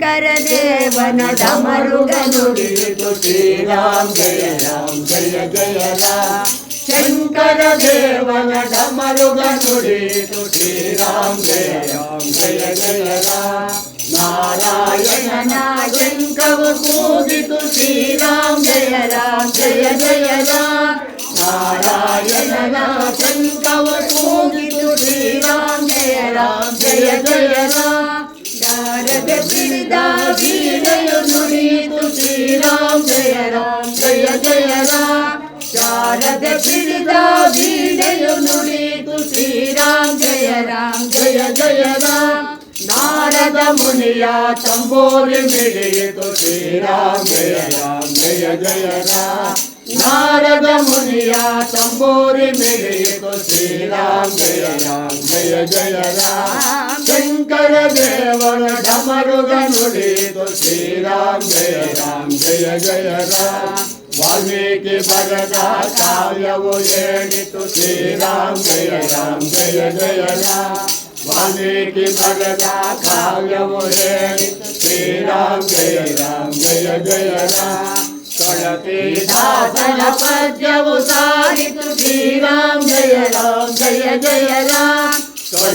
శంకర దేవన డమరుగనుడితో శ్రీరామ్ జయ రామ్ జయ జయ రామ్ శంకర దేవన డమరుగనుడితో శ్రీరామ్ జయ రామ్ జయ జయ రామ్ నారాయణ నాగంకవు కూగితు శ్రీరామ్ జయ రామ్ జయ నారద పిడిదా వీణయు నుడితు శ్రీరామ్ జయ రామ్ జయ జయ రామ్. శారద పిడిదా వీణయు నుడితు శ్రీరామ్ జయ రామ్ జయ జయ రామ్. నారద మునియా చంబోలి మిడియతు శ్రీరామ్ జయ రామ్ జయ జయ రామ్. నారద మునియా చంబోరి మిడియతు శ్రీరామ్ జయ రామ్ జయ జయ రామ్. శంకర దేవన డమరుగనుడితో శ్రీరామ్ జయ రామ్ జయ జయ రామ్ వాల్మీకి భరత కావ్యవు ఏడితు శ్రీరామ్ జయ రామ్ జయ జయ రామ్ వాల్మీకి భరత కావ్యము ఏడితు శ్రీరామ్ జయ రామ్ జయ జయ రామ్ తులసి దాసన పద్యము సారితు శ్రీరామ్ జయ రామ్ జయ జయ రామ్ తులసి దాసన పద్యము సారితు శ్రీరామ్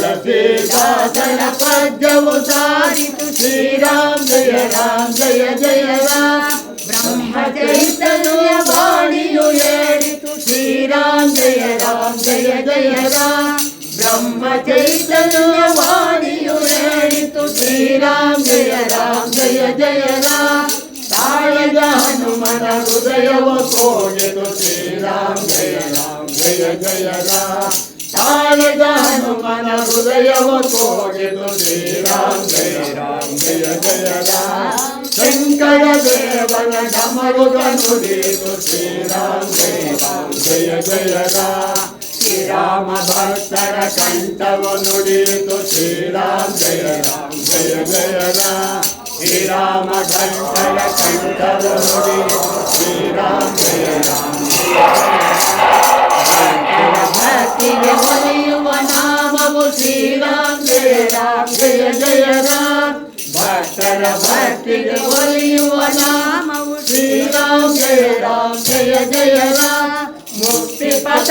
सन पद्यौ सारितु श्रीराम जय राम जय जय राम ब्रह्मचैतन्यवाणियु येडितु श्रीराम जय राम जय जय राम ब्रह्मचैतन्यवाणियु येडितु श्रीराम जय राम जय जय राम ತಾಳದ ಹನುಮನ ಹೃದಯವ ಕೋಡಿತು ಶ್ರೀರಾಮ ಜಯ ರಾಮ ಜಯ ಜಯ ರಾಮ సాయదాను మన హృదయము తోడెను శ్రీరామ్ శ్రీరామ్ జయ జయ శంకర దేవన సమరుగను నీకు శ్రీరామ్ జయ జయ శ్రీరామ భక్తర కంఠము నుడితు శ్రీరామ్ జయ రామ్ జయ జయ శ్రీరామ కంఠర కంఠము జయ జయ రామ్ భక్తర భక్తి ఒలియువ నామము జయ రామ్ జయ జయ ముక్తి పద